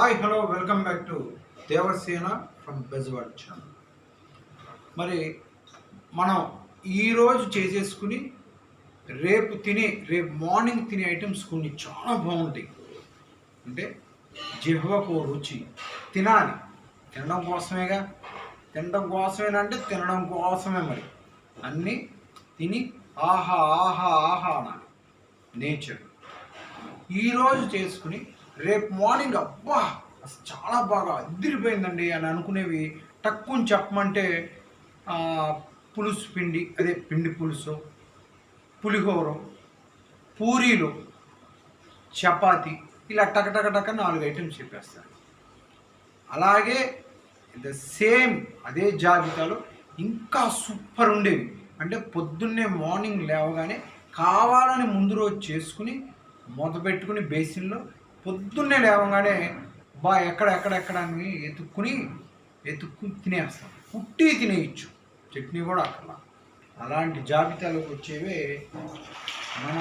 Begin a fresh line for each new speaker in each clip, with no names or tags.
Hi hello welcome back to Devasena from Bezawad channel మరి మనం ఈరోజు చేసేసుకుని రేపు తినే రేపు మార్నింగ్ తినే ఐటమ్స్ కొన్ని చాలా బాగుంటాయి. అంటే జిహ్వకు రుచి తినాలి. తినడం కోసమేగా? తినడం కోసమేనంటే తినడం కోసమే మరి. అన్నీ తిని ఆహా ఆహా ఆహా అనాలి. నేచర్ ఈరోజు చేసుకుని రేపు మార్నింగ్ అబ్బా అసలు చాలా బాగా అద్దిరిపోయిందండి అని అనుకునేవి. తక్కువ చెప్పమంటే పులుసు పిండి అదే పిండి పులుసు పులిహోర పూరీలు చపాతి ఇలా టక టక టక నాలుగు ఐటమ్స్ చెప్పేస్తారు అలాగే ద సేమ్ అదే జాబితాలో ఇంకా సూపర్ ఉండేవి. అంటే పొద్దున్నే మార్నింగ్ లేవగానే కావాలని ముందు రోజు చేసుకుని మూత పెట్టుకుని బేసిన్లో పొద్దున్నే లేవగానే బా ఎక్కడ ఎక్కడ ఎక్కడ అని ఎత్తుక్కుని ఎత్తుక్కుని తినేస్తాం. పుట్టి తినేయచ్చు. చట్నీ కూడా అక్కడ అలాంటి జాబితాలోకి వచ్చేవే మన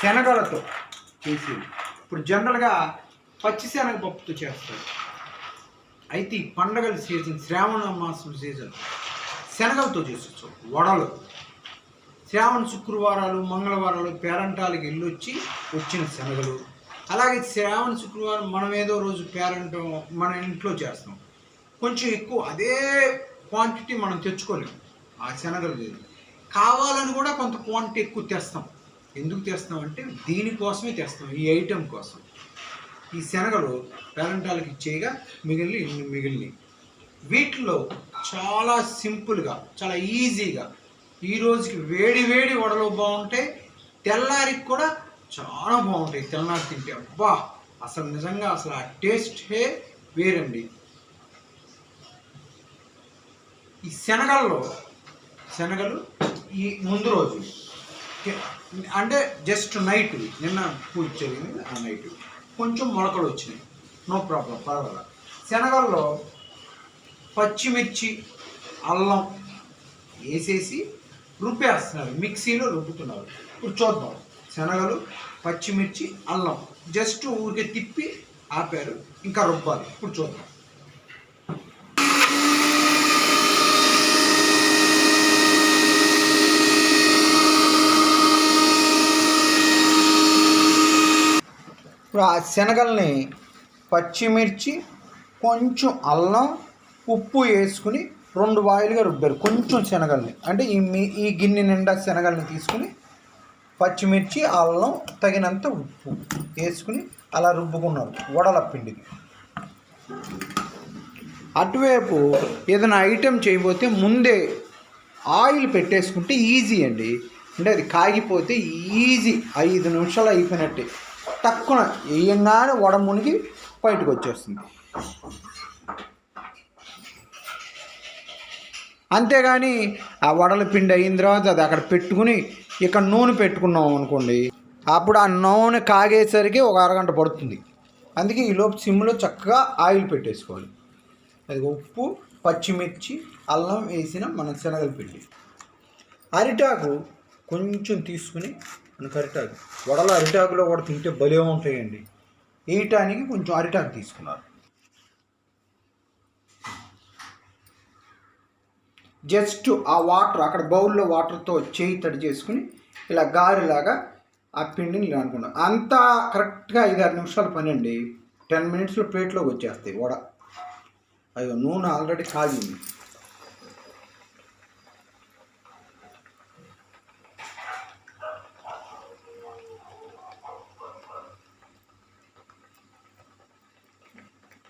శనగలతో చేసేవి ఇప్పుడు జనరల్గా పచ్చి శనగపప్పుతో చేస్తారు. అయితే ఈ పండగల సీజన్ శ్రావణ మాసం సీజన్ శనగలతో చేసుకోవచ్చు వడలు. శ్రావణ శుక్రవారాలు మంగళవారాలు పేరంటాలకి వెళ్ళొచ్చి వచ్చిన శనగలు. అలాగే శ్రావణ శుక్రవారం మనం ఏదో రోజు పేరంటం మన ఇంట్లో చేస్తాం. కొంచెం ఎక్కువ అదే క్వాంటిటీ మనం తెచ్చుకోలేము ఆ శనగలు లేదు. కావాలని కూడా కొంత క్వాంటిటీ ఎక్కువ తెస్తాం. ఎందుకు తెస్తాం అంటే దీనికోసమే తెస్తాం ఈ ఐటెం కోసం. ఈ శనగలు పేరంటాలకి ఇచ్చేయగా మిగిలిన మిగిలినవి. వీటిలో చాలా సింపుల్గా చాలా ఈజీగా ఈ రోజుకి వేడి వేడి వడలు బాగుంటాయి. తెల్లారికి కూడా చాలా బాగుంటాయి. తెల్లారి తింటే అబ్బా అసలు నిజంగా అసలు ఆ టేస్టే వేరండి. ఈ శనగల్లో శనగలు ఈ ముందు రోజు అంటే జస్ట్ నైట్ నిన్న పూజ జరిగింది ఆ నైట్ కొంచెం మొలకలు వచ్చినాయి. నో ప్రాబ్లం పర్వాలేదు. శనగల్లో పచ్చిమిర్చి అల్లం వేసేసి రుబ్బేస్తున్నారు మిక్సీలో రుబ్బుతున్నారు. ఇప్పుడు చూద్దాం. శనగలు పచ్చిమిర్చి అల్లం. జస్ట్ ఊరికే తిప్పి ఆపారు. ఇంకా రుబ్బాలి. ఇప్పుడు చూద్దాం. ఇప్పుడు ఆ శనగల్ని పచ్చిమిర్చి కొంచెం అల్లం ఉప్పు వేసుకుని రెండు వాయిల్గా రుబ్బారు. కొంచెం శనగల్ని. అంటే ఈ మీ ఈ గిన్నె నిండా శనగల్ని తీసుకుని పచ్చిమిర్చి అల్లం తగినంత ఉప్పు వేసుకుని అలా రుబ్బుకున్నారు. వడల పిండికి అటువైపు ఏదైనా ఐటెం చేయబోతే ముందే ఆయిల్ పెట్టేసుకుంటే ఈజీ అండి. అంటే అది కాగిపోతే ఈజీ. ఐదు నిమిషాలు అయిపోయినట్టే. తక్కువ వేయంగానే వడ మునిగి బయటకు వచ్చేస్తుంది. అంతేగాని ఆ వడల పిండి అయిన తర్వాత అది అక్కడ పెట్టుకుని ఇక్కడ నూనె పెట్టుకున్నాం అనుకోండి అప్పుడు ఆ నూనె కాగేసరికి ఒక అరగంట పడుతుంది. అందుకే ఈ లోపు సిమ్లో చక్కగా ఆయిల్ పెట్టేసుకోవాలి. అది ఉప్పు పచ్చిమిర్చి అల్లం వేసిన మన శనగల పిండి. అరిటాకు కొంచెం తీసుకుని మనకు అరిటాకు వడలు అరిటాకులో కూడా తింటే భలే ఉంటాయండి. వేయటానికి కొంచెం అరిటాకు తీసుకున్నారు. జస్ట్ ఆ వాటర్ అక్కడ బౌల్లో వాటర్తో చేయి తడి చేసుకుని ఇలా గారెలాగా ఆ పిండిని ఇలా అనుకున్నాను అంతా కరెక్ట్గా ఐదు ఆరు నిమిషాలు పని అండి టెన్ మినిట్స్లో ప్లేట్లోకి వచ్చేస్తాయి వడ. అయ్యో నూనె ఆల్రెడీ కాగింది.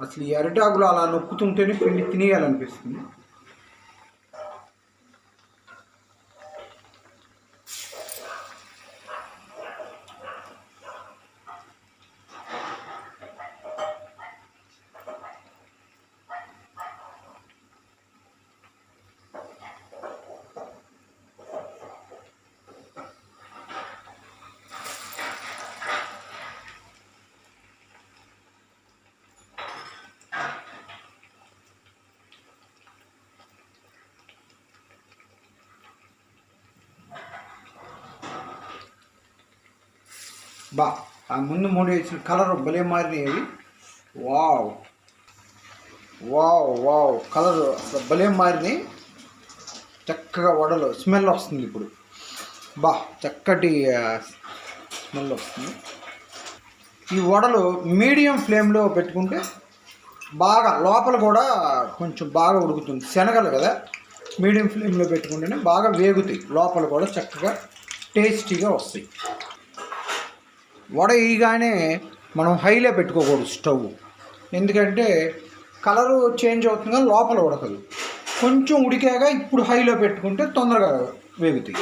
అసలు ఈ అరిటాకులు అలా నొక్కుతుంటేనే పిండి తినేయాలనిపిస్తుంది. బా ఆ ముందు మూడు వేసిన కలర్ భలే మారినాయి. వావ్. Wow wow. కలర్ భలే మారినాయి. చక్కగా వడలు స్మెల్ వస్తుంది ఇప్పుడు. బా చక్కటి స్మెల్ వస్తుంది. ఈ వడలు మీడియం ఫ్లేమ్లో పెట్టుకుంటే బాగా లోపల కూడా కొంచెం బాగా ఉడుకుతుంది. శనగలు కదా మీడియం ఫ్లేమ్లో పెట్టుకుంటేనే బాగా వేగుతాయి. లోపల కూడా చక్కగా టేస్టీగా వస్తాయి. వేయగానే మనం హైలో పెట్టుకోకూడదు స్టవ్. ఎందుకంటే కలరు చేంజ్ అవుతుంది కానీ లోపల ఉడకదు. కొంచెం ఉడికాక ఇప్పుడు హైలో పెట్టుకుంటే తొందరగా వేగుతాయి.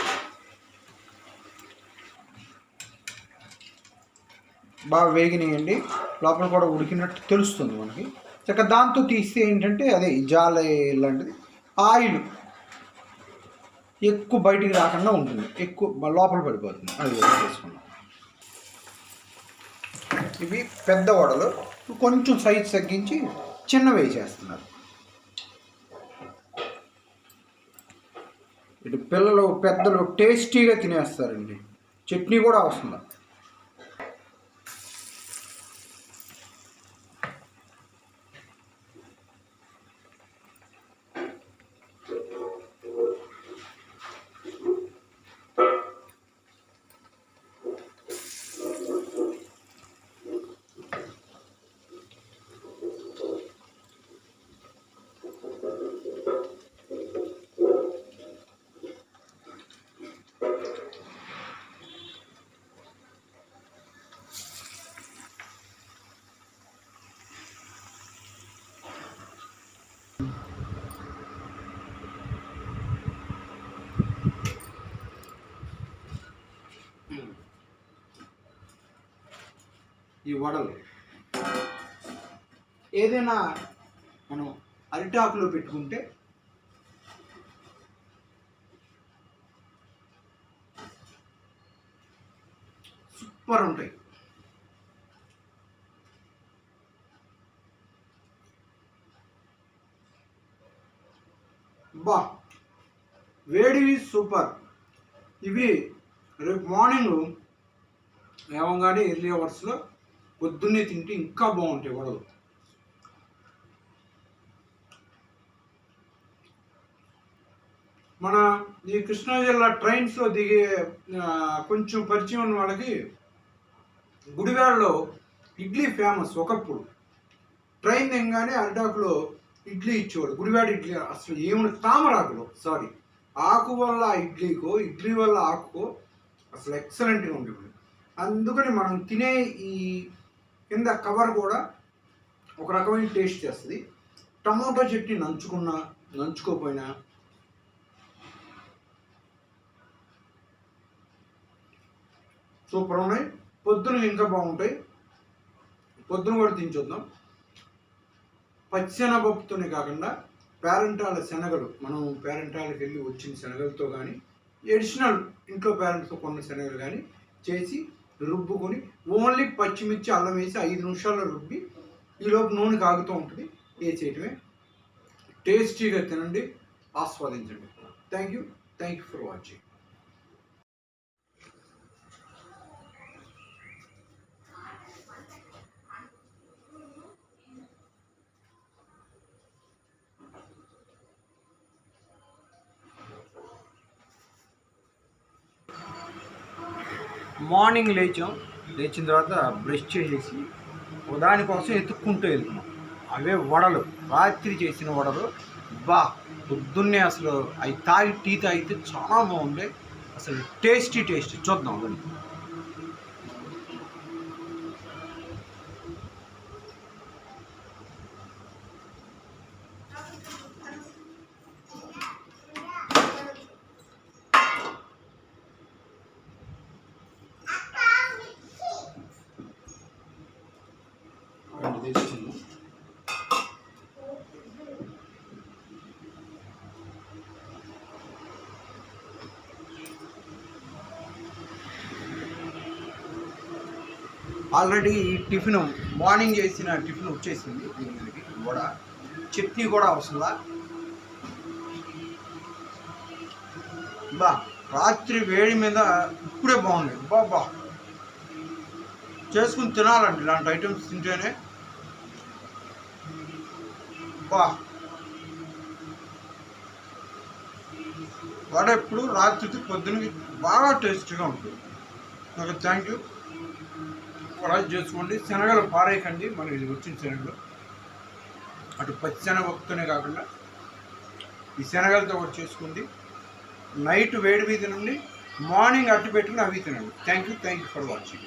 బాగా వేగినాయండి. లోపల కూడా ఉడికినట్టు తెలుస్తుంది మనకి. ఇక దాంతో తీస్తే ఏంటంటే అదే జాల లాంటిది. ఆయిల్ ఎక్కువ బయటికి రాకుండా ఉంటుంది. ఎక్కువ లోపల పడిపోతుంది. అది తీసుకున్నాం ఇవి పెద్ద వడలు. కొంచెం సైజ్ తగ్గించి చిన్నవి చేస్తున్నారు ఇటు పిల్లలు పెద్దలు టేస్టీగా తినేస్తారండి. చట్నీ కూడా వస్తుంది ఈ వడలు. ఏదైనా మనం అరిటాకులో పెట్టుకుంటే సూపర్ ఉంటాయి. బా వేడివి సూపర్. ఇవి రేపు మార్నింగ్ లేవంగానే ఎర్లీ అవర్స్లో పొద్దున్నే తింటే ఇంకా బాగుంటాయి వడలు. మన ఈ కృష్ణా జిల్లా ట్రైన్స్లో దిగే కొంచెం పరిచయం ఉన్న వాళ్ళకి గుడివాడలో ఇడ్లీ ఫేమస్ ఒకప్పుడు. ట్రైన్ దిగగానే అరిటాకులో ఇడ్లీ ఇచ్చేవాడు. గుడివాడ ఇడ్లీ అసలు ఏముంది తామరాకులో సారీ ఆకు వల్ల ఇడ్లీకో ఇడ్లీ వల్ల ఆకుకో అసలు ఎక్సలెంట్గా ఉండేవాడు. అందుకని మనం తినే ఈ కింద కవర్ కూడా ఒక రకమైన టేస్ట్ చేస్తుంది. టమాటో చట్నీ నంచుకున్నా నంచుకోపోయినా సూపర్ ఉన్నాయి. పొద్దున ఇంకా బాగుంటాయి. పొద్దున కూడా తినిచొద్దాం పచ్చెనపప్పుతోనే కాకుండా పేరెంటాల శనగలు మనం పేరెంటాలకు వెళ్ళి వచ్చిన శనగలతో కానీ ఎడిషనల్ ఇంట్లో పేరెంట్స్తో కొన్న శనగలు కానీ చేసి రుబ్బుకొని ఓన్లీ పచ్చిమిర్చి అల్లం వేసి ఐదు నిమిషాల్లో రుబ్బి ఈలోపు నూనె కాగుతూ ఉంటుంది. వేసేయటమే టేస్టీగా తినండి ఆస్వాదించండి. Thank you thank you for watching morning లేచాం. లేచిన తర్వాత బ్రష్ చేసేసి దానికోసం ఎత్తుక్కుంటూ వెళ్తున్నాం. అవే వడలు. రాత్రి చేసిన వడలు. బా పొద్దున్నే అసలు అవి తాగి టీ తాగితే చాలా బాగుండే. అసలు టేస్టీ టేస్టీ. చూద్దాం అవన్నీ ఆల్రెడీ ఈ టిఫిన్ మార్నింగ్ చేసిన టిఫిన్ వచ్చేసింది. దీనికి కూడా చట్నీ కూడా అవసరంలా బా రాత్రి వేడి మీద ఇప్పుడే బాగుంది. బాబా బా. చేసుకుని తినాలండి. ఇలాంటి ఐటమ్స్ తింటేనే బా వడ ఎప్పుడు రాత్రి పొద్దున బాగా టేస్ట్గా ఉంటుంది. ఓకే థ్యాంక్ యూ వడ చేసుకోండి. శనగలు పారేయకండి. మనకి ఇది వచ్చిన శనగలు. అటు పచ్చి శనగతోనే కాకుండా ఈ శనగలతో ఒకటి చేసుకోండి. నైట్ వేడి మీద నుండి మార్నింగ్ అట్టు పెట్టుకుని అవి తినండి. Thank you thank you for watching